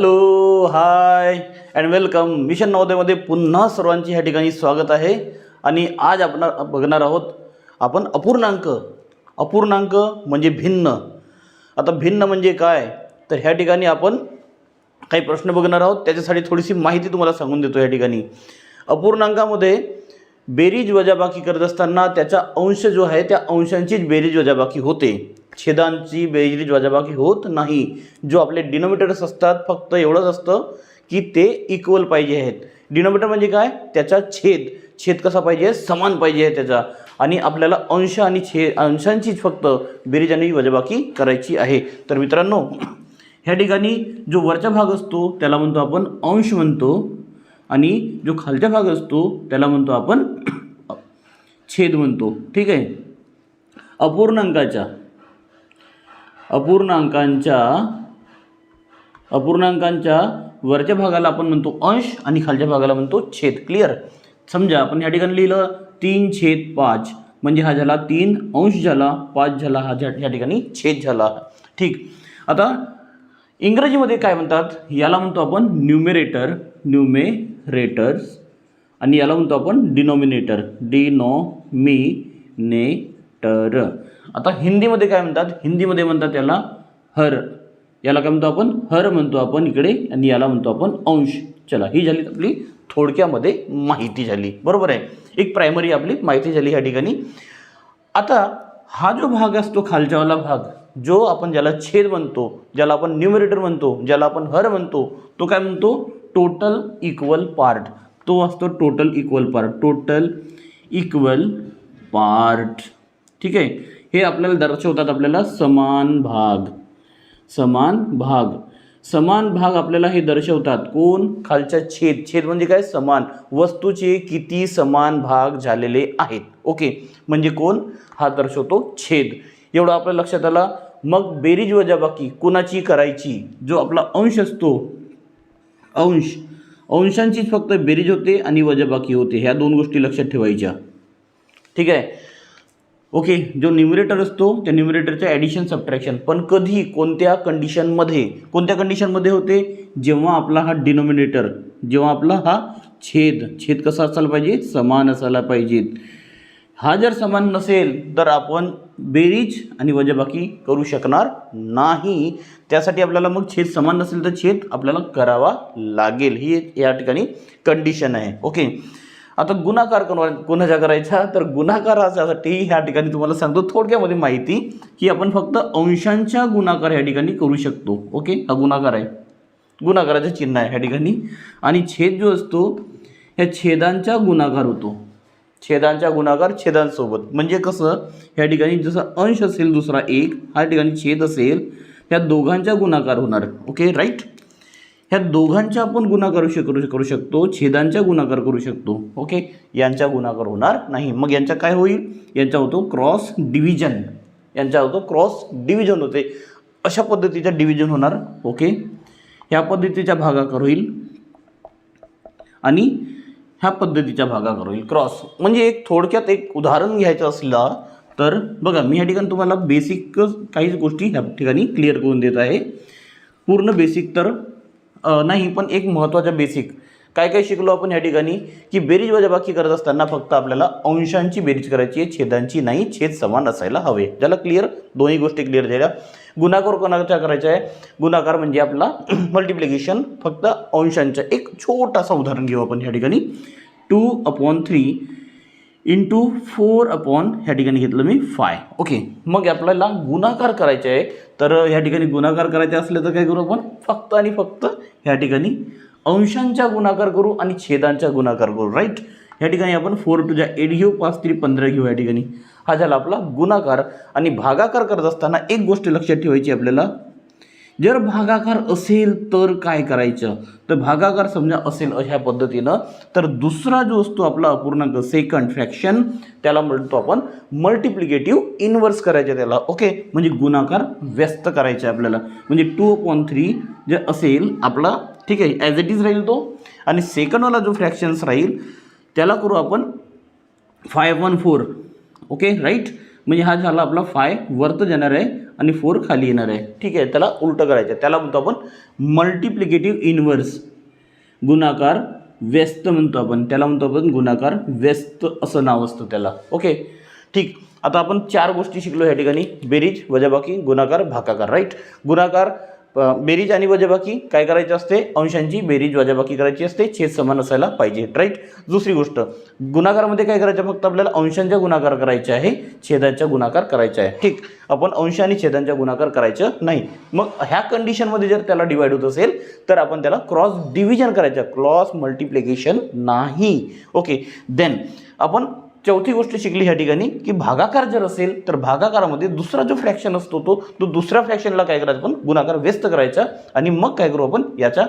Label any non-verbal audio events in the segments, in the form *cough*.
Hello hi and welcome mission नवोदयमध्ये पुन्हा सर्वांची ह्या ठिकाणी स्वागत आहे. आणि आज आपण बघणार आहोत आपण अपूर्णांक. अपूर्णांक म्हणजे भिन्न. आता भिन्न म्हणजे काय? तर ह्या ठिकाणी आपण काही प्रश्न बघणार आहोत. त्याच्यासाठी थोडीशी माहिती तुम्हाला सांगून देतो या ठिकाणी. अपूर्णांकामध्ये बेरीज वजाबाकी करत असताना त्याचा अंश जो आहे त्या अंशांचीच बेरीज वजाबाकी होते. छेदांची बेरीज वजाबाकी होत नाही. जो आपले डिनोमिटर्स असतात फक्त एवढंच असतं की ते इक्वल पाहिजे आहेत. डिनोमिटर म्हणजे काय? त्याचा छेद. छेद कसा पाहिजे? समान पाहिजे आहे त्याचा. आणि आपल्याला अंश आणि छे अंशांचीच फक्त बेरीज आणि वजाबाकी करायची आहे. तर मित्रांनो ह्या ठिकाणी जो वरचा भाग असतो त्याला म्हणतो आपण अंश म्हणतो. आणि जो खालचा भाग असतो त्याला म्हणतो आपण छेद म्हणतो. ठीक आहे? अपूर्णांकाच्या अपूर्णांकांच्या अपूर्णांकांच्या वरच्या भागाला आपण म्हणतो अंश आणि खालच्या भागाला म्हणतो छेद. क्लिअर समजा आपण या ठिकाणी लिहिलं तीन छेद पाच. म्हणजे हा झाला तीन अंश झाला पाच झाला हा या ठिकाणी छेद झाला. ठीक. आता इंग्रजीमध्ये काय म्हणतात? याला म्हणतो आपण न्युमेरेटर न्युमेरेटर्स आणि याला म्हणतो आपण डिनॉमिनेटर डिनॉमिनेटर आता हिंदीमध्ये काय म्हणतात? हिंदीमध्ये म्हणतात याला हर. याला काय म्हणतो आपण? हर म्हणतो आपण इकडे आणि याला म्हणतो आपण अंश. चला ही झाली आपली थोडक्यामध्ये माहिती झाली. बरोबर आहे? एक प्रायमरी आपली माहिती झाली ह्या ठिकाणी. आता हा जो भाग असतो खालच्यावाला भाग जो आपण ज्याला छेद म्हणतो ज्याला आपण न्यूमरेटर म्हणतो ज्याला आपण हर म्हणतो तो काय म्हणतो? टोटल इक्वल पार्ट तो असतो total equal part total equal part ठीक आहे? हे आपल्याला दर्शवतात आपल्याला समान भाग. समान भाग. समान भाग आपल्याला हे दर्शवतात. कोण? खालच्या छेद. छेद म्हणजे काय? समान. वस्तूचे किती समान भाग झालेले आहेत. ओके. म्हणजे कोण? हा दर्शवतो छेद. एवढं आपल्या लक्षात आला? मग बेरीज वजाबाकी कोणाची करायची? जो आपला अंश असतो. अंश. अंशांचीच फक्त बेरीज होते आणि वजाबाकी होते. ह्या दोन गोष्टी लक्षात ठेवायच्या. ठीक आहे? ओके जो न्युमिरेटर असतो त्या न्युमिरेटरचं ॲडिशन सबट्रॅक्शन पण कधी कोणत्या कंडिशनमध्ये कोणत्या कंडिशनमध्ये होते? जेव्हा आपला हा डिनोमिनेटर जेव्हा आपला हा छेद छेद कसा असायला पाहिजे? समान असायला पाहिजेत. हा जर समान नसेल तर आपण बेरीज आणि वजाबाकी करू शकणार नाही. त्यासाठी आपल्याला मग छेद समान नसेल तर छेद आपल्याला करावा लागेल. ही या ठिकाणी कंडिशन आहे. ओके. आता गुणाकार कोणा कोणाच्या करायचा? तर गुन्हाकारासाठी ह्या ठिकाणी तुम्हाला सांगतो. थोडक्यामध्ये माहिती की आपण फक्त अंशांच्या गुणाकार ह्या ठिकाणी करू शकतो. ओके? हा गुणाकार आहे. गुणाकाराचं चिन्ह आहे ह्या ठिकाणी. आणि छेद जो असतो ह्या छेदांचा गुणाकार होतो. छेदांचा गुणाकार छेदांसोबत. म्हणजे कसं? ह्या ठिकाणी जसं अंश असेल दुसरा एक ह्या ठिकाणी छेद असेल ह्या दोघांचा गुणाकार होणार. ओके? राईट? ह्या दोघांच्या आपण गुणाकार करू करू शकतो छेदांचा गुणाकार करू शकतो ओके? यांचा गुणाकार होणार नाही. मग यांचा काय होईल? यांचा होतो क्रॉस डिव्हिजन. यांचा होतो क्रॉस डिव्हिजन होते. अशा पद्धतीचा डिव्हिजन होणार ओके? ह्या पद्धतीचा भागाकार होईल आणि ह्या पद्धतीच्या भागाकार होईल क्रॉस. म्हणजे एक थोडक्यात एक उदाहरण घ्यायचं असला तर बघा मी ह्या ठिकाणी तुम्हाला बेसिक काहीच गोष्टी ह्या ठिकाणी क्लिअर करून देत आहे. पूर्ण बेसिक तर नाही पण एक महत्त्वाचा बेसिक काय काय शिकलो आपण ह्या ठिकाणी? की बेरीज वजाबाकी करत असताना फक्त आपल्याला अंशांची बेरीज करायची आहे छेदांची नाही छेद समान असायला हवे. ज्याला क्लिअर दोन्ही गोष्टी क्लिअर झाल्या. गुणाकार कोणाच्या करायचा आहे? गुणाकार म्हणजे आपला *clears throat* मल्टिप्लिकेशन फक्त अंशांचं एक छोटासा उदाहरण घेऊ आपण ह्या ठिकाणी. Two upon three into four upon ह्या ठिकाणी घेतलं मी फाय ओके मग आपल्याला गुणाकार करायचे आहे. तर ह्या ठिकाणी गुणाकार करायचे असले तर काय करू आपण? फक्त आणि फक्त ह्या ठिकाणी अंशांचा गुणाकार करू आणि छेदांचा गुणाकार करू राईट ह्या ठिकाणी आपण फोर टू ज्या एट घेऊ पाच थ्री पंधरा घेऊ या ठिकाणी. हा झाला आपला गुणाकार. आणि भागाकार करत असताना एक गोष्ट लक्षात ठेवायची आपल्याला. जर भागाकार असेल तर काय करायचं? तर भागाकार समजा असेल अशा पद्धतीनं तर दुसरा जो असतो आपला अपूर्णांक सेकंड फ्रॅक्शन त्याला म्हणतो आपण मल्टिप्लिकेटिव्ह इन्व्हर्स करायचे त्याला ओके म्हणजे गुणाकार व्यस्त करायचा आपल्याला. म्हणजे टू पॉईंट थ्री जे असेल आपला ठीक आहे ॲज इट इज राहील तो. आणि सेकंडवाला जो फ्रॅक्शन्स राहील त्याला करू आपण five one four okay right म्हणजे हा झाला आपला फाय वरत जाणार आहे आणि फोर खाली येणार आहे. ठीक आहे त्याला उलटं करायचं आहे. त्याला म्हणतो आपण मल्टिप्लिकेटिव्ह इन्व्हर्स गुणाकार व्यस्त म्हणतो आपण. त्याला म्हणतो आपण गुणाकार व्यस्त असं नाव असतं त्याला. ओके ठीक. आता आपण चार गोष्टी शिकलो या ठिकाणी. बेरीज वजाबाकी गुणाकार भाकाकार राईट गुणाकार बेरीज आणि वजाबाकी काय करायची असते? अंशांची बेरीज वजाबाकी करायची असते. छेद समान असायला पाहिजे. राईट दुसरी गोष्ट गुणाकारामध्ये काय करायचं? फक्त आपल्याला अंशांचा गुणाकार करायचे आहे. छेदांचा गुणाकार करायचा आहे. ठीक. आपण अंश आणि छेदांचा गुणाकार करायचं नाही. मग ह्या कंडिशनमध्ये जर त्याला डिवाइड होत असेल तर आपण त्याला क्रॉस डिव्हिजन करायचं. क्रॉस मल्टिप्लिकेशन नाही. ओके देन आपण चौथी गोष्ट शिकली ह्या ठिकाणी की भागाकार जर असेल तर भागाकारामध्ये दुसरा जो फ्रॅक्शन असतो तो तो दुसऱ्या फ्रॅक्शनला काय करायचं आपण? गुणाकार व्यस्त करायचा आणि मग काय करू आपण? याचा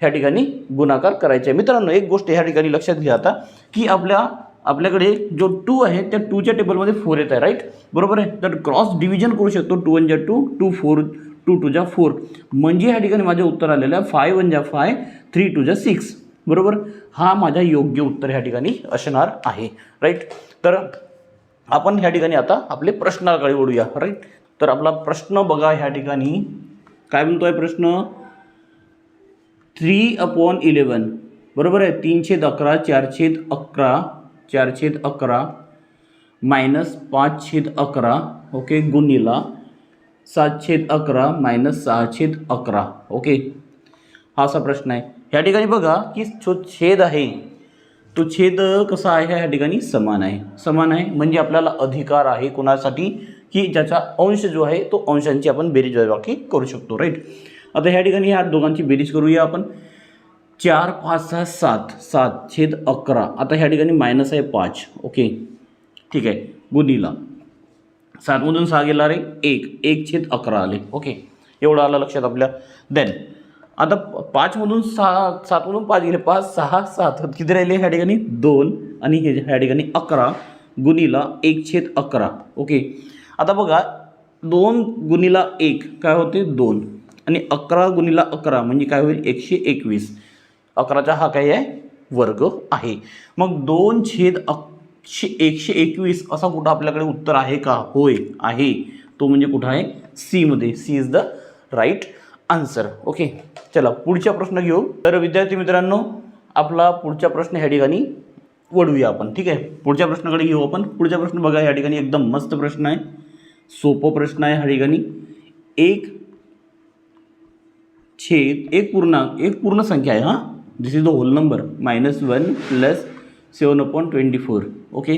ह्या ठिकाणी गुणाकार करायचा. आहे मित्रांनो एक गोष्ट ह्या ठिकाणी लक्षात घ्या आता की आपल्या आपल्याकडे जो टू आहे त्या टूच्या टेबलमध्ये फोर येत आहे राईट बरोबर आहे? तर क्रॉस डिव्हिजन करू शकतो टू वन जा two two four two two जा फोर म्हणजे ह्या ठिकाणी माझे उत्तर आलेलं आहे फाय वन जा फाय थ्री टू जा सिक्स बरोबर? हा माझा योग्य उत्तर ह्या ठिकाणी असणार आहे राईट तर आपण ह्या ठिकाणी आता आपले प्रश्नाकडे ओढूया राईट तर आपला प्रश्न बघा ह्या ठिकाणी. काय म्हणतो आहे प्रश्न? थ्री अपॉन इलेवन बरोबर आहे? तीनशेद अकरा चारशेद अकरा चारशेद अकरा मायनस पाचशेद अकरा ओके गुणिला सातशेद अकरा मायनस सहाशेद अकरा ओके हा असा प्रश्न आहे. ह्या ठिकाणी बघा की जो छेद आहे. तो छेद कसा आहे? ह्या ठिकाणी समान आहे. समान आहे म्हणजे आपल्याला अधिकार आहे कोणासाठी? की ज्याचा अंश जो आहे तो अंशांची आपण बेरीज बाकी करू शकतो राईट आता ह्या ठिकाणी ह्या दोघांची बेरीज करूया आपण. चार पाच सहा सात. सात छेद अकरा. आता ह्या ठिकाणी मायनस आहे पाच. ओके ठीक आहे. गुणीला. सातमधून सहा गेला रे एक. एक छेद अकरा आले. ओके एवढं आलं लक्षात आपल्या. देन आता पाचमधून सहा सातमधून पाच गेले. पाच सहा सात. किती राहिले? ह्या ठिकाणी दोन आणि हे ह्या ठिकाणी अकरा गुणीला एक छेद अकरा. ओके. आता बघा दोन गुणीला एक काय होते? दोन. आणि अकरा गुणीला अकरा म्हणजे काय होईल? एकशे एकवीस. अकराचा हा काय आहे? वर्ग आहे. मग दोन छेद अकशे एकशे एकवीस असा कुठं आपल्याकडे उत्तर आहे का? होय आहे. तो म्हणजे कुठं आहे? सीमध्ये C is the right answer okay. चला पुढचा प्रश्न घेऊ. तर विद्यार्थी मित्रांनो आपला पुढचा प्रश्न ह्या ठिकाणी वळूया आपण ठीक आहे? पुढच्या प्रश्नाकडे घेऊ आपण. पुढचा प्रश्न बघा या ठिकाणी एकदम मस्त प्रश्न आहे. सोपं प्रश्न आहे ह्या ठिकाणी. एक छेद एक पूर्णांक एक पूर्ण संख्या आहे हां? This is the whole number minus one plus seven upon twenty four okay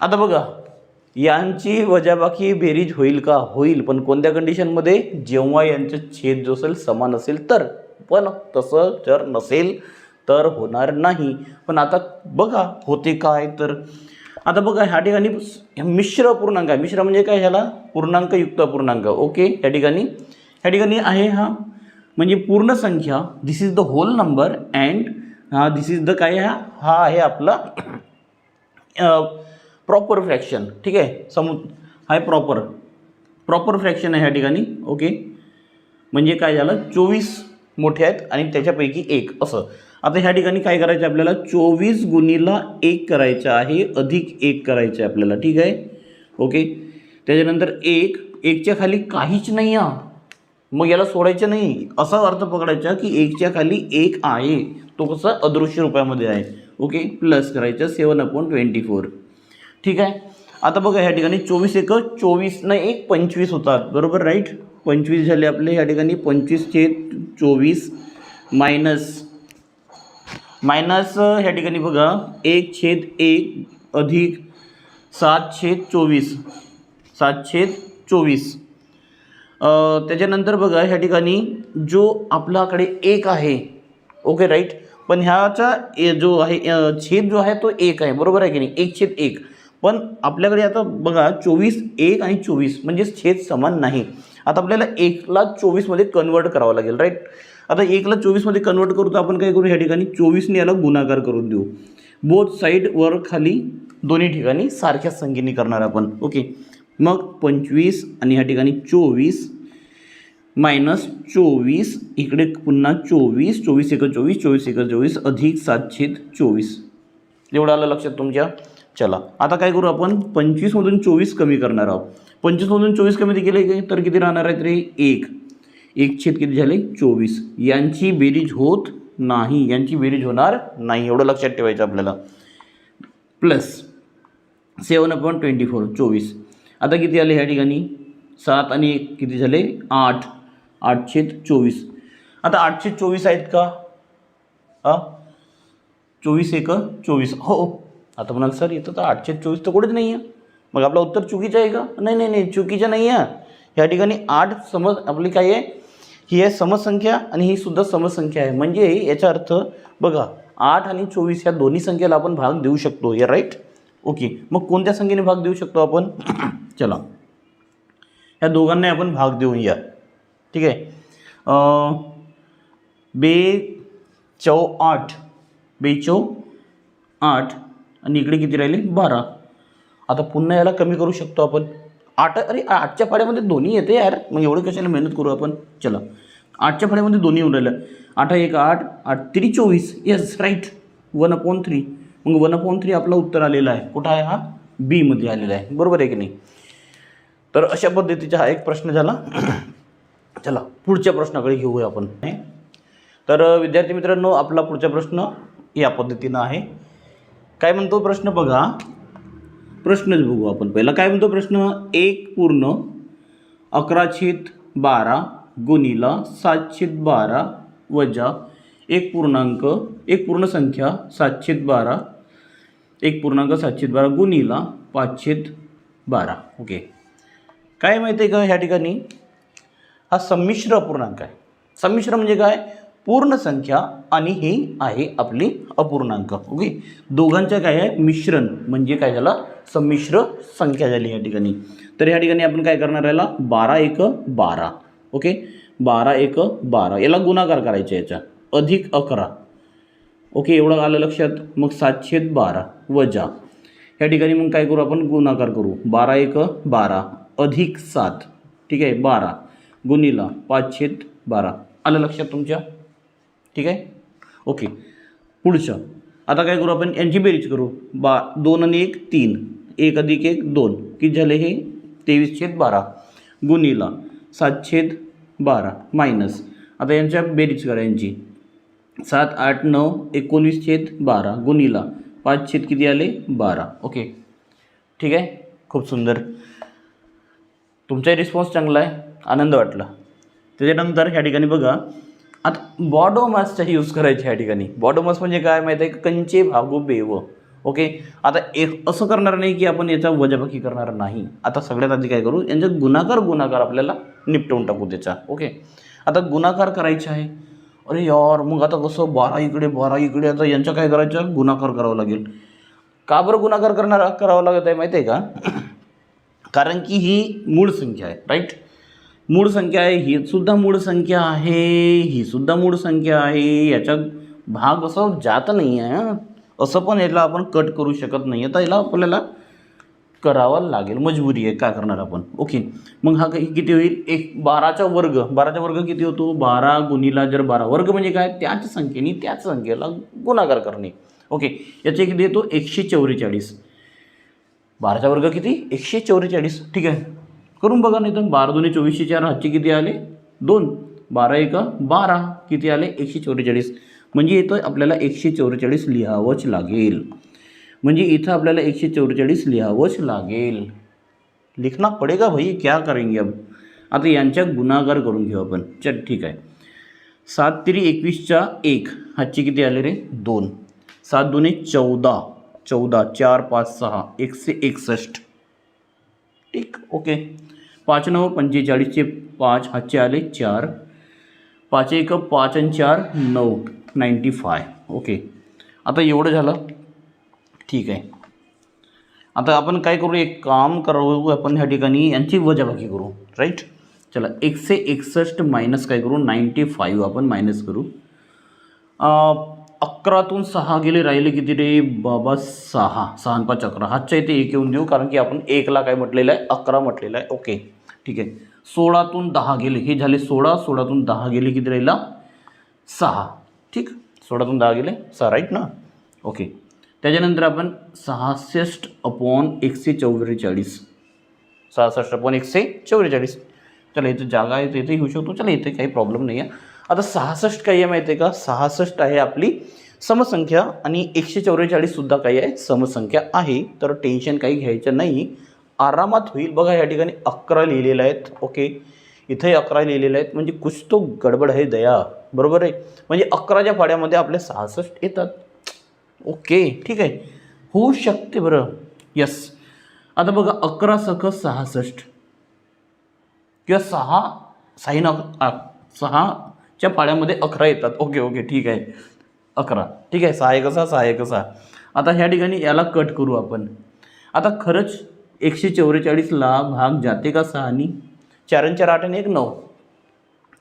आता बघा यांची वजाबाकी बेरीज होईल का? होईल. पण कोणत्या कंडिशनमध्ये जेव्हा यांचं छेद जो असेल समान असेल तर. पण तसं जर नसेल तर होणार नाही. पण आता बघा होते काय? तर आता बघा ह्या ठिकाणी मिश्र पूर्णांक आहे. मिश्र म्हणजे काय? ह्याला पूर्णांकयुक्त पूर्णांक. ओके? या ठिकाणी. ह्या ठिकाणी आहे हा. म्हणजे पूर्ण संख्या. This is the whole number and हा दिस इज द काय हा हा आहे आपला प्रॉपर फ्रॅक्शन ठीक आहे? समु हाय प्रॉपर प्रॉपर फ्रॅक्शन आहे ह्या ठिकाणी ओके म्हणजे काय झालं? चोवीस मोठे आहेत आणि त्याच्यापैकी एक असं. आता ह्या ठिकाणी काय करायचं आहे आपल्याला? चोवीस गुणीला एक करायचं आहे अधिक एक करायचं आहे आपल्याला ठीक आहे? ओके त्याच्यानंतर एक एकच्या खाली काहीच नाही आ मग याला सोडायचं नाही. असा अर्थ पकडायचा की एकच्या खाली एक आहे. तो कसा? अदृश्य रुपयामध्ये आहे. ओके प्लस करायचं सेवन अपॉन ट्वेंटी फोर ठीक आहे? आता बघा ह्या ठिकाणी चोवीस एक चोवीस नाही एक पंचवीस होतात. बरोबर राईट पंचवीस झाले आपले ह्या ठिकाणी पंचवीसचे चोवीस मायनस. मायनस ह्या ठिकाणी बघा एक छेद एक अधिक सात छेद चोवीस. सात छेद चोवीस. त्याच्यानंतर बघा ह्या ठिकाणी जो आपल्याकडे एक आहे ओके राईट पण ह्याचा ए- जो आहे छेद जो आहे तो एक आहे. बरोबर आहे की नाही? एक छेद एक. पण आपल्याकडे आता बघा चोवीस एक आणि चोवीस म्हणजे छेद समान नाही. आता आपल्याला एकला चोवीसमध्ये कन्वर्ट करावं लागेल राईट आता एकला चोवीसमध्ये कन्वर्ट करू तर आपण काय करू ह्या ठिकाणी? चोवीसने याला गुणाकार करून देऊ. बोथ साईड वर खाली दोन्ही ठिकाणी सारख्या संख्येने करणार आपण. ओके मग पंचवीस आणि ह्या ठिकाणी चोवीस मायनस चोवीस इकडे पुन्हा चोवीस चोवीस एक चोवीस चोवीस एक चोवीस अधिक सातशे चोवीस. एवढं आलं लक्षात तुमच्या? चला आता काय करू आपण? पंचवीसमधून चोवीस कमी करणार आहोत. पंचवीसमधून चोवीस कमी केले तर किती राहणार आहेत रे एक. एक छेद किती झाले? चोवीस. यांची बेरीज होत नाही. यांची बेरीज होणार नाही. एवढं लक्षात ठेवायचं आपल्याला. Plus seven upon twenty four चोवीस. आता किती आले ह्या ठिकाणी? सात आणि एक किती झाले? आठ. आठशे चोवीस. आता आठशे चोवीस आहेत का? चोवीस एक चोवीस. हो आता म्हणाल सर इथं तर आठशे चोवीस तर कुठेच नाही आहे मग आपलं उत्तर चुकीचं आहे का? नाही नाही नाही चुकीचं नाही आहे ह्या ठिकाणी आठ समज आपली काय आहे? ही आहे समसंख्या आणि ही सुद्धा समसंख्या आहे. म्हणजे याचा अर्थ बघा आठ आणि चोवीस ह्या दोन्ही संख्येला आपण भाग देऊ शकतो. या राईट ओके मग कोणत्या संख्येने भाग देऊ शकतो आपण? *clears throat* चला. ह्या दोघांना आपण भाग देऊन या ठीक आहे? बे चौ आठ. बे चौ आठ. आणि इकडे किती राहिले? बारा. आता पुन्हा याला कमी करू शकतो आपण. आठ अरे आठच्या फाड्यामध्ये दोन्ही येते यार. मग एवढं कशाला मेहनत करू आपण? चला. आठच्या फाड्यामध्ये दोन्ही येऊन राहिलं आठ एक आठ आठ तरी चोवीस. Yes right one upon three मग वन अपॉन थ्री आपला उत्तर आलेलं आहे. कुठं आहे हा? बीमध्ये आलेला आहे. बरोबर आहे की नाही? तर अशा पद्धतीचा हा एक प्रश्न झाला. *clears throat* चला पुढच्या प्रश्नाकडे घेऊया आपण. तर विद्यार्थी मित्रांनो आपला पुढचा प्रश्न या पद्धतीनं आहे. काय म्हणतो प्रश्न बघा. प्रश्नच बघू आपण पहिला. काय म्हणतो प्रश्न? एक पूर्ण अकराशेत बारा गुणिला सातशेत बारा वजा एक पूर्णांक एक पूर्ण संख्या सातशेत बारा एक पूर्णांक सातशेत बारा गुणिला पाचशेत बारा. ओके. काय माहिती आहे का ह्या ठिकाणी? हा संमिश्र अपूर्णांक आहे. संमिश्र म्हणजे काय? पूर्ण संख्या आणि ही आहे आपली अपूर्णांक. ओके दोघांच्या काय आहे? मिश्रण. म्हणजे काय झालं? संमिश्र संख्या झाली या ठिकाणी. तर या ठिकाणी आपण काय करणार याला? बारा एक बारा. ओके बारा एक बारा. याला गुणाकार करायचा याचा अधिक अकरा. ओके एवढं आलं लक्षात. मग सातशे बारा वजा. या ठिकाणी मग काय करू आपण? गुणाकार करू. बारा एक बारा. अधिक सात. ठीक आहे? बारा. गुणिला पाचशे बारा. आलं लक्षात तुमच्या? ठीक आहे? ओके पुढचं. आता काय करू आपण? यांची बेरीज करू. बा दोन आणि एक तीन. एक अधिक एक दोन. किती झाले हे? तेवीस छेद बारा. गुणीला सात छेद बारा. मायनस आता यांच्या बेरीज करा यांची सात आठ नऊ एकोणीस छेद बारा. गुणीला पाच छेद किती आले? बारा. ओके ठीक आहे? खूप सुंदर. तुमचा रिस्पॉन्स चांगला आहे. आनंद वाटला. त्याच्यानंतर ह्या ठिकाणी बघा. आता बॉडोमासचा यूज करायचे ह्या ठिकाणी. बॉडोमास म्हणजे काय माहीत आहे कंचे भागो बेव. ओके आता एक असं करणार नाही की आपण याचा वजाबाकी करणार नाही. आता सगळ्यात आधी काय करू? यांचा गुणाकार गुणाकार आपल्याला निपटवून टाकू त्याचा. ओके आता गुणाकार करायचा आहे. अरे यार मग आता कसं? बारा इकडे बारा इकडे. आता यांचा काय करायचं? गुणाकार करावं लागेल. का बरं गुणाकार करणार करावं लागत आहे माहिती आहे का? *clears throat* कारण की ही मूळ संख्या आहे राईट मूळ संख्या आहे ही सुद्धा मूळ संख्या आहे ही सुद्धा मूळ संख्या आहे. याचा भाग असं जात नाही आहे असं पण याला आपण कट करू शकत नाही आहे. तर याला आपल्याला करावं लागेल. मजबुरी आहे काय करणार आपण? ओके. मग हा काही किती होईल? एक बाराचा वर्ग. बाराचा वर्ग किती होतो? बारा गुणीला जर बारा. वर्ग म्हणजे काय? त्याच संख्येने त्याच संख्येला गुणाकार करणे. ओके. याचे किती येतो? एकशे चौवेचाळीस. बाराचा वर्ग किती? एकशे चौवेचाळीस. ठीक आहे. करून बघा नाही तर बारा दोन्ही चोवीसशे चार हातचे किती आले? दोन. बारा एक बारा. किती आले? एकशे चौवेचाळीस. म्हणजे इथं आपल्याला एकशे चौवेचाळीस लिहावंच लागेल. म्हणजे इथं आपल्याला एकशे चौवेचाळीस लिहावंच लागेल. लिखना पडेगा भाई? क्या करेंगे अब? आता यांच्या गुणाकार करून घेऊ आपण. चल ठीक आहे. सात तरी एकवीसच्या एक. हातचे किती आले रे? दोन. सात दोन्ही चौदा. चौदा चार पाच सहा. एकशे एकसष्ट. ठीक ओके. पाच नऊ पंचेचाळीसचे पाच हातचे आले चार पाच एक पाच आणि चार नऊ नाईंटी फाय ओके आता एवढं झालं ठीक आहे. आता आपण काय करू एक काम करू आपण ह्या ठिकाणी यांची वजाबाकी करू राईट चला एकशे एकसष्ट मायनस काय करू नाईंटी फाईव्ह आपण मायनस करू. अकरातून सहा गेले राहिले किती रे? बाबा सहा. सहा आणि पाच अकरा हातच्या इथे एक येऊन देऊ कारण की आपण एकला काय म्हटलेलं आहे? अकरा म्हटलेलं आहे. ओके. ठीक आहे. सोळातून दहा गेले. हे झाले सोळा. सोळातून दहा गेले किती राहिला? सहा. ठीक? सोळातून दहा गेले. सहा राईट ना? ओके. त्याच्यानंतर आपण सहासष्ट अपॉन एकशे चौवेचाळीस. सहासष्ट अपॉन एकशे चौवेचाळीस. चला इथं जागा आहे तर इथे येऊ शकतो. चला इथे काही प्रॉब्लेम नाही आहे आता सहासष्ट काही आहे माहिती आहे का? सहासष्ट आहे आपली समसंख्या आणि एकशे चौवेचाळीससुद्धा काही आहे समसंख्या आहे. तर टेन्शन काही घ्यायचं नाही. आरामात होईल. बघा या ठिकाणी अकरा लिहिलेलं आहेत. ओके इथंही अकरा लिहिलेले आहेत. म्हणजे कुछ तो गडबड आहे दया. बरोबर आहे? म्हणजे अकराच्या फाड्यामध्ये आपले सहासष्ट येतात. ओके ठीक आहे? होऊ शकते बरं. यस आता बघा अकरा सख सहासष्ट. किंवा सहा साईन अक सहाच्या पाड्यामध्ये अकरा येतात. ओके ओके ठीक आहे. अकरा. ठीक आहे? सहा एक सहा सहा एक सहा आता ह्या ठिकाणी याला कट करू आपण. आता खरंच एकशे चौवेचाळीसला भाग जाते का सहानी चारन चार आठ आणि एक नऊ.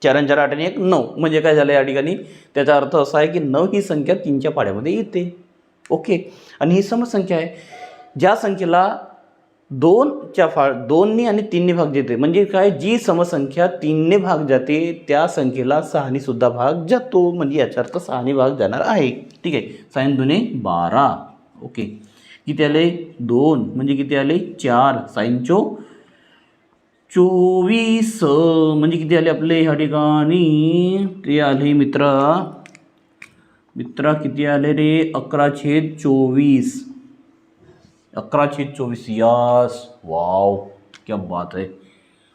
चारन चार आठ आणि एक नऊ. म्हणजे काय झालं या ठिकाणी? त्याचा अर्थ असा आहे की नऊ ही संख्या तीनच्या पाड्यामध्ये येते. ओके. आणि ही समसंख्या आहे. ज्या संख्येला दोनच्या फा दोननी आणि तीनने भाग देते म्हणजे काय? जी समसंख्या तीनने भाग जाते त्या संख्येला सहानी सुद्धा भाग जातो. म्हणजे याचा अर्थ सहानी भाग जाणार आहे. ठीक आहे? साईन दोन्ही बारा. ओके. किती आले? दोन. म्हणजे किती आले? चार. साईन चो चोवीस. म्हणजे किती आले आपले ह्या ठिकाणी? ते आले मित्रा मित्रा किती आले रे? अकरा छेद चोवीस. अकरा छेद चोवीस यस. वाव क्या बात आहे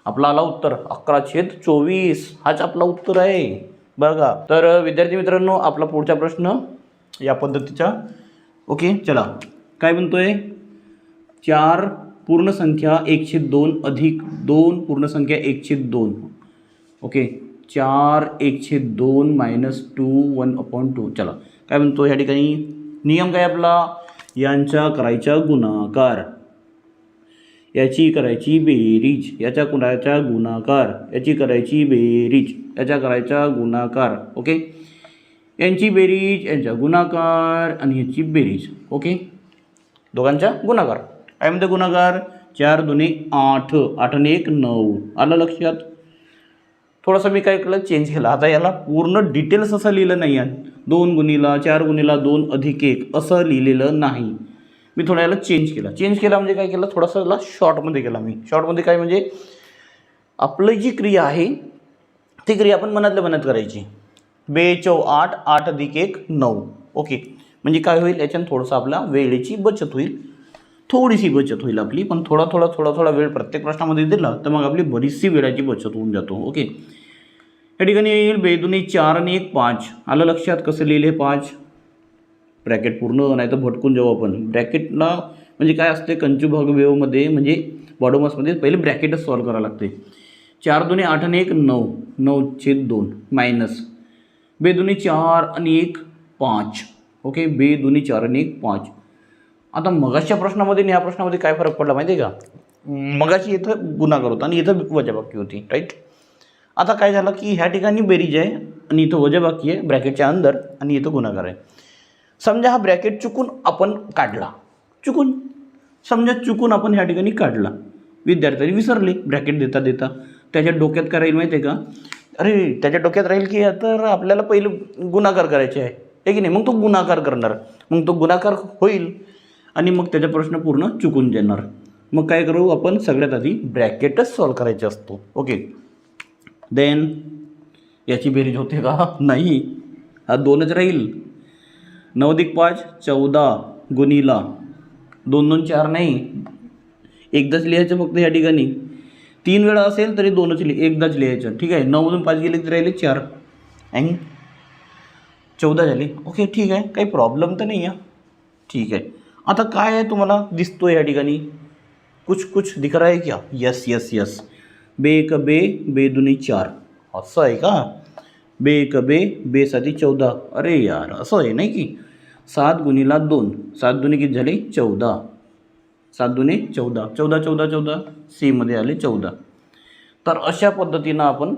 आपला आला उत्तर अकरा छेद चोवीस. हाच आपला उत्तर आहे. बघा तर विद्यार्थी मित्रांनो आपला पुढचा प्रश्न या पद्धतीचा. ओके चला. काय म्हणतोय? चार पूर्ण संख्या एकशे दोन अधिक दोन पूर्ण संख्या एकशे दोन. ओके चार एकशे दोन minus two one upon two. चला. काय म्हणतो ह्या ठिकाणी? नियम काय आपला? यांचा करायचा गुणाकार. याची करायची बेरीज याच्या करायचा गुणाकार याची करायची बेरीज याचा करायचा गुणाकार ओके? यांची बेरीज यांचा गुणाकार आणि याची बेरीज ओके? दोघांचा गुणाकार. काय म्हणते गुणाकार? चार दोन्ही आठ आठ आणि एक नऊ. आलं लक्षात? थोडंसं मी काय केलं? चेंज केला. आता याला पूर्ण डिटेल्स असं लिहिलं नाही आहे. दोन गुणीला चार गुणीला दोन अधिक एक असं लिहिलेलं नाही. मी थोडा याला चेंज केला. चेंज केला म्हणजे काय केलं? थोडासा याला शॉर्टमध्ये केला मी. शॉर्टमध्ये काय म्हणजे आपली जी क्रिया आहे ती क्रिया आपण मनातल्या मनात करायची. बे चौ आठ आठ अधिक एक नऊ. ओके. म्हणजे काय होईल? याच्यानं थोडंसं आपला वेळेची बचत होईल. थोडीशी बचत होईल आपली. पण थोडा थोडा थोडा थोडा वेळ प्रत्येक प्रश्नामध्ये दिला तर मग आपली बरीचशी वेळाची बचत होऊन जातो. ओके. या ठिकाणी येईल बेदुनी चार आणि एक पाच आलं लक्षात कसं लिहिले पाच ब्रॅकेट पूर्ण नाही तर भटकून जाऊ आपण ब्रॅकेटला म्हणजे काय असते कंचुभाग वेवमध्ये म्हणजे बॉडोमसमध्ये पहिले ब्रॅकेटच सॉल्व करावं लागते चार दोन्ही आठ आणि एक नऊ नऊ छेद दोन मायनस बे चार आणि एक पाच ओके बे दोन्ही चार आणि एक पाच आता मगाच्या प्रश्नामध्ये आणि या प्रश्नामध्ये काय फरक पडला माहिती आहे का मगाशी इथं गुन्हा होता आणि इथं वजाबाकी होती राईट आता काय झालं की ह्या ठिकाणी बेरीज आहे आणि इथं वजाबाकी आहे ब्रॅकेटच्या अंदर आणि इथं गुन्हागार आहे. समजा हा ब्रॅकेट चुकून आपण काढला. चुकून. समजा चुकून आपण ह्या ठिकाणी काढला. विद्यार्थ्यांनी विसरले ब्रॅकेट देता देता. त्याच्या डोक्यात काय राहील माहिती आहे का? अरे त्याच्या डोक्यात राहील की तर आपल्याला पहिलं गुणाकार करायचे आहे. आहे की नाही? मग तो गुणाकार करणार. मग तो गुणाकार होईल आणि मग त्याचा प्रश्न पूर्ण चुकून जाणार. मग काय करू? आपण सगळ्यात आधी ब्रॅकेटच सॉल्व करायचे असतो. ओके? देन याची बेरीज होते का? *laughs* नाही. हा दोनच राहील. नवदिक पाच चौदा गुणीला. दोन दोन चार नाही. एकदाच लिहायचं फक्त या ठिकाणी. तीन वेळा असेल तरी दोनच लिह एकदाच लिहायचं. ठीक आहे? नऊमधून पाच गेले तर राहिले चार. अँग? चौदा झाले. ओके ठीक आहे. काही प्रॉब्लेम तर नाही आहे. ठीक आहे. आता काय आहे तुम्हाला दिसतो या ठिकाणी? कुछ कुछ दिख रहा है क्या? यस यस यस बे एक बे बे दुनी चार. असं आहे का? बे एक बे बे साती चौदा. अरे यार असं आहे नाही की? सात गुणीला दोन. सात दुनी किती झाले? चौदा. सात दुने चौदा. चौदा चौदा चौदा. सीमध्ये आले चौदा. तर अशा पद्धतीनं आपण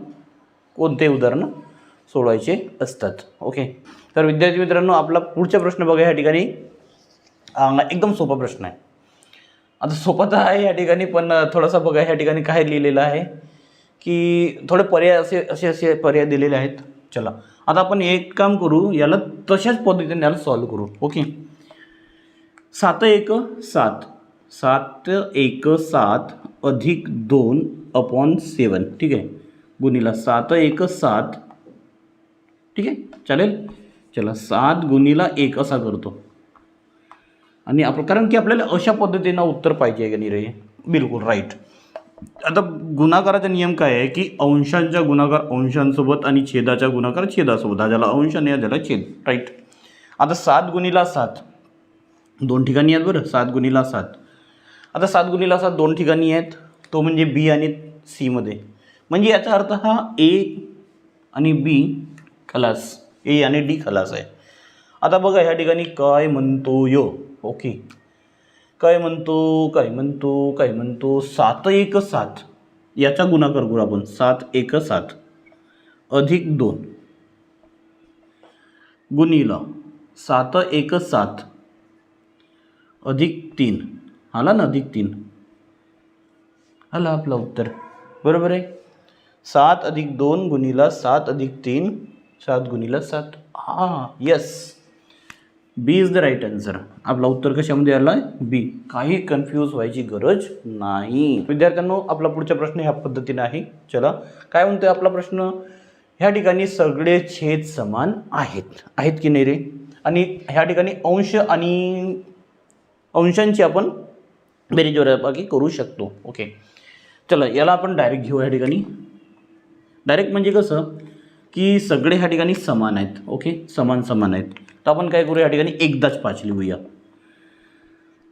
कोणते उदाहरणं सोडवायचे असतात. ओके तर विद्यार्थी मित्रांनो आपला पुढचा प्रश्न बघा या ठिकाणी. एकदम सोपा प्रश्न आहे. आता सोपं तर आहे या ठिकाणी पण थोडासा बघा या ठिकाणी काय लिहिलेलं आहे की थोडे पर्याय असे असे असे पर्याय दिलेले आहेत. चला. आता आपण एक काम करू याला तशाच पद्धतीने याला सॉल्व करू. ओके सात एक सात. सात एक सात अधिक दोन अपॉन सेवन. ठीक आहे? गुणीला सात एक सात. ठीक आहे? चालेल? चला सात गुणीला एक असा करतो. आणि आपण कारण की आपल्याला अशा पद्धतीनं उत्तर पाहिजे आहे का नाही रे? बिलकुल राईट आता गुणाकाराचा नियम काय आहे की अंशांच्या गुणाकार अंशांसोबत आणि छेदाच्या गुणाकार छेदासोबत. हा ज्याला अंश आणि हा ज्याला छेद. राईट आता सात गुणीला सात. दोन ठिकाणी आहेत बरं. सात गुणीला सात. आता सात गुणीला सात दोन ठिकाणी आहेत. तो म्हणजे बी आणि सीमध्ये म्हणजे याचा अर्थ हा ए आणि बी खलास. ए आणि डी खलास आहे. आता बघा ह्या ठिकाणी काय म्हणतो यो ओके. काय म्हणतो काय म्हणतो काय म्हणतो? सात एक सात. याचा गुणाकार करू आपण. सात एक सात. अधिक दोन. गुणीला सात एक सात. अधिक तीन. आला ना अधिक तीन? आला आपलं उत्तर. बरोबर आहे? सात अधिक दोन गुणीला सात अधिक तीन. सात गुणीला सात. हां yes B is the right answer आपला उत्तर कशामध्ये आला? आहे बी काही कन्फ्यूज व्हायची गरज नाही. विद्यार्थ्यांनो आपला पुढचा प्रश्न ह्या पद्धतीने आहे. चला काय म्हणतोय आपला प्रश्न? ह्या ठिकाणी सगळे छेद समान आहेत. आहेत की नाही रे? आणि ह्या ठिकाणी अंश आणि अंशांची आपण बेरीज वजाबाकी करू शकतो. ओके चला याला आपण डायरेक्ट घेऊ ह्या ठिकाणी. डायरेक्ट म्हणजे कसं? की सगळे ह्या ठिकाणी समान आहेत. ओके समान समान आहेत. तर आपण काय करू या ठिकाणी एकदाच पाच लिहूया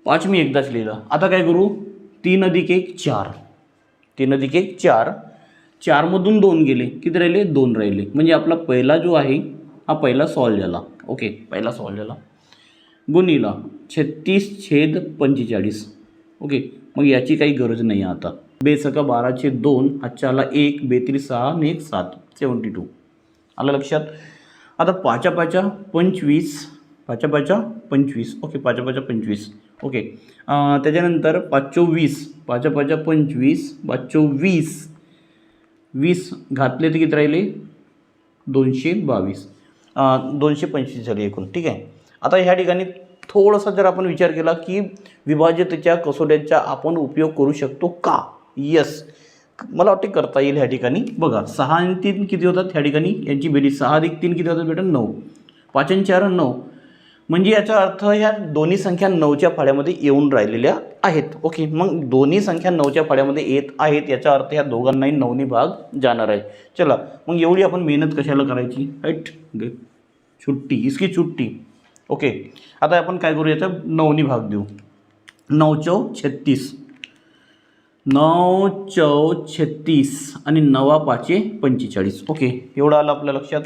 पाच मी एकदाच लिहिलं. आता काय करू? तीन अधिक एक चार. तीन अधिक एक चार. चारमधून दोन गेले. किती राहिले? दोन राहिले. म्हणजे आपला पहिला जो आहे हा पहिला सॉल्व झाला. ओके पहिला सॉल्व झाला. गुणीला छत्तीस छेद पंचेचाळीस. ओके मग याची काही गरज नाही आहे आता. बेसका बाराचे दोन हातच्याला एक बेतीस सहा आणि एक सात. Seventy two. आलं लक्षात? आता पाचा पाचा पंचवीस पाचा पाचा पंचवीस. ओके पाचा पाचा पंचवीस. ओके त्याच्यानंतर पाचशो वीस पाचा पंचवीस पाचशो वीस. वीस घातले तर किती राहिले? दोनशे बावीस. दोनशे पंचवीस झाले एकूण. ठीक आहे. आता ह्या ठिकाणी थोडासा जर आपण विचार केला की विभाज्यतेच्या कसोट्याचा आपण उपयोग करू शकतो का? यस मला वाटते करता येईल ह्या ठिकाणी. बघा सहा आणि तीन किती होतात ह्या ठिकाणी? यांची बेरीज सहा अधिक तीन किती होतात भेटेल नऊ. पाच आणि चार नऊ. म्हणजे याचा अर्थ ह्या दोन्ही संख्या नऊच्या फाड्यामध्ये येऊन राहिलेल्या आहेत. ओके मग दोन्ही संख्या नऊच्या फाड्यामध्ये येत आहेत याचा अर्थ ह्या दोघांनाही नऊनी भाग जाणार आहे. चला मग एवढी आपण मेहनत कशाला करायची? राईट छुट्टी इसकी छुट्टी. ओके आता आपण काय करू याचा नऊने भाग देऊ. नऊ चौ छत्तीस. नऊ चौ छत्तीस आणि नवा पाचे पंचेचाळीस. ओके एवढं आलं आपल्या लक्षात.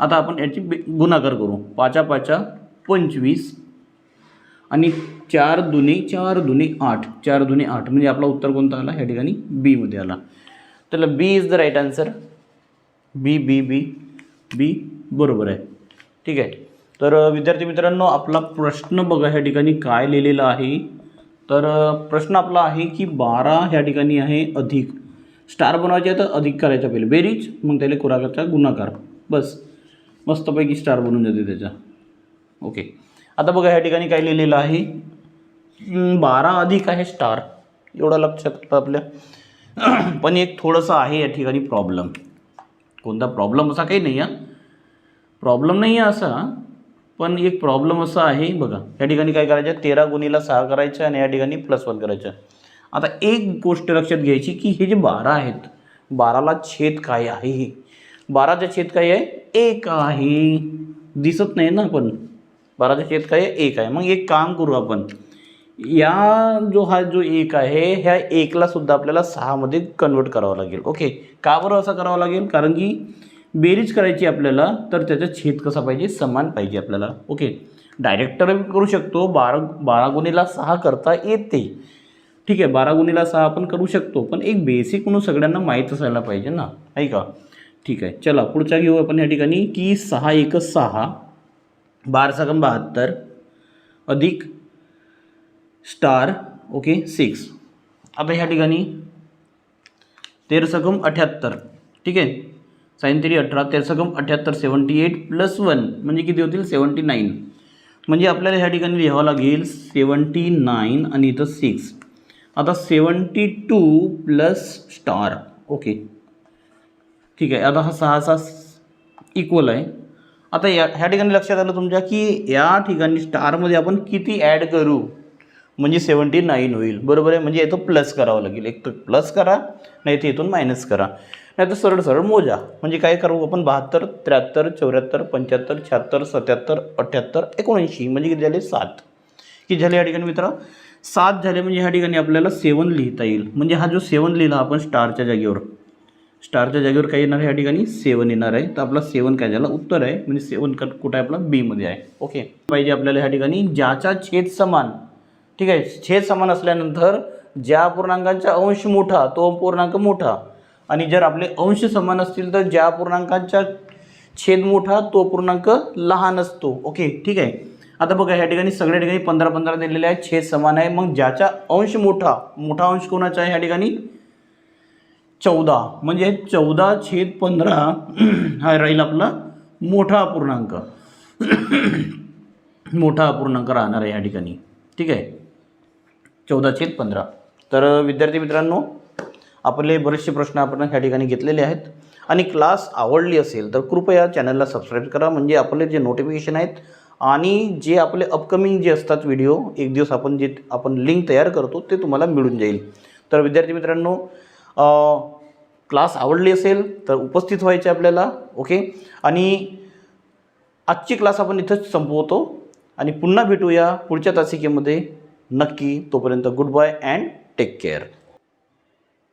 आता आपण याची गुणाकार करू. पाचा पाचा पंचवीस आणि चार दुने चार दुने आठ. चार दुने आठ म्हणजे आपला उत्तर कोणता आला? ह्या ठिकाणी बीमध्ये आला. त्याला B is the right answer B B B B बरोबर आहे. ठीक आहे. तर विद्यार्थी मित्रांनो आपला प्रश्न बघा ह्या ठिकाणी काय लिहिलेला आहे? तर प्रश्न आपला आहे की बारा ह्या ठिकाणी आहे अधिक. स्टार बनवायचे तर अधिक करायचा पहिले. बेरीज मग त्याला कुराकाचा गुणाकार. बस. मस्तपैकी स्टार बनवून जाते त्याचा. ओके. आता बघा ह्या ठिकाणी काय लिहिलेलं आहे? बारा अधिक आहे स्टार. एवढं लक्षात आपल्या. *clears throat* पण एक थोडंसं आहे या ठिकाणी प्रॉब्लेम. कोणता प्रॉब्लेम असा काही नाही आहे प्रॉब्लेम नाही आहे असा. पण एक प्रॉब्लेम असा आहे बघा या ठिकाणी काय करायचं? तेरा गुणीला सहा करायचं आणि या ठिकाणी प्लस वन करायचं. आता एक गोष्ट लक्षात घ्यायची की हे जे बारा आहेत बाराला छेद काय आहे बाराचा छेद काय आहे? एक आहे. दिसत नाही ना पण बाराचा छेद काय आहे? एक आहे. मग एक काम करू आपण. या जो हा जो एक आहे ह्या एकला सुद्धा आपल्याला सहामध्ये कन्वर्ट करावं लागेल. ओके का बरं असं करावं लागेल? कारण की बेरीज करायची आपल्याला तर त्याचा छेद कसा पाहिजे? समान पाहिजे आपल्याला. ओके डायरेक्ट तर करू शकतो बारा बारा गुणीला सहा करता येते. ठीक आहे बारा गुणीला सहा आपण करू शकतो पण एक बेसिक म्हणून सगळ्यांना माहीत असायला पाहिजे ना. ऐका ठीक आहे चला पुढचा घेऊ आपण या ठिकाणी की सहा एक सहा बारा सकम बहात्तर अधिक स्टार ओके सिक्स आता ह्या ठिकाणी तेरसकम अठ्याहत्तर. ठीक आहे? साईन तरी अठरा तेर सकम अठ्याहत्तर सेवन्टी एट प्लस वन म्हणजे किती होतील? Seventy nine. म्हणजे आपल्याला ह्या ठिकाणी लिहावं लागेल सेवन्टी नाईन आणि इथं सिक्स आता seventy two plus star okay ठीक आहे. आता हा सहा सहा इक्वल आहे. आता या ह्या ठिकाणी लक्षात आलं तुमच्या की या ठिकाणी स्टारमध्ये आपण किती ॲड करू? म्हणजे सेवन्टी नाईन होईल. बरोबर आहे? म्हणजे इथं प्लस करावं लागेल. एक तर प्लस करा नाही तर इथून मायनस करा. नाही तर सरळ सरळ मोजा. म्हणजे काय करू आपण? बहात्तर त्र्याहत्तर चौऱ्याहत्तर पंच्याहत्तर शहात्तर सत्याहत्तर अठ्ठ्याहत्तर एकोणऐंशी. म्हणजे किती झाले? सात. की झाले या ठिकाणी मित्र? सात झाले म्हणजे ह्या ठिकाणी आपल्याला सेवन लिहिता येईल. म्हणजे हा जो सेवन लिहिला आपण स्टारच्या जागेवर. स्टारच्या जागेवर काय येणार आहे? या ठिकाणी सेवन येणार आहे. तर आपला सेवन काय झाला? उत्तर आहे. म्हणजे सेवन कट कुठं आहे आपला? बीमध्ये आहे. ओके. पाहिजे आपल्याला ह्या ठिकाणी ज्याचा छेद समान. ठीक आहे? छेद समान असल्यानंतर ज्या पूर्णांकांचा अंश मोठा तो पूर्णांक मोठा. आणि जर आपले अंश समान असतील तर ज्या पूर्णांकांचा छेद मोठा तो पूर्णांक लहान असतो. ओके ठीक आहे? आता बघा ह्या ठिकाणी सगळ्या ठिकाणी पंधरा पंधरा दिलेले आहे छेद समान आहे. मग ज्याचा अंश मोठा मोठा अंश कोणाचा आहे ह्या ठिकाणी? चौदा. म्हणजे चौदा छेद पंधरा *clears throat* हा राहील आपला मोठा अपूर्णांक *clears throat* मोठा अपूर्णांक राहणार आहे या ठिकाणी. ठीक आहे? चौदा छेद पंधरा. तर विद्यार्थी मित्रांनो आपले बरेचसे प्रश्न आपण ह्या ठिकाणी घेतलेले आहेत. आणि क्लास आवडली असेल तर कृपया चॅनलला सबस्क्राईब करा म्हणजे आपले जे नोटिफिकेशन आहेत आणि जे आपले अपकमिंग जे असतात व्हिडिओ एक दिवस आपण जे आपण लिंक तयार करतो ते तुम्हाला मिळून जाईल. तर विद्यार्थी मित्रांनो क्लास आवडली असेल तर उपस्थित व्हायचे आपल्याला ओके आणि आजची क्लास आपण इथंच संपवतो आणि पुन्हा भेटूया पुढच्या तासिकेमध्ये. नक्की तोपर्यंत goodbye and take care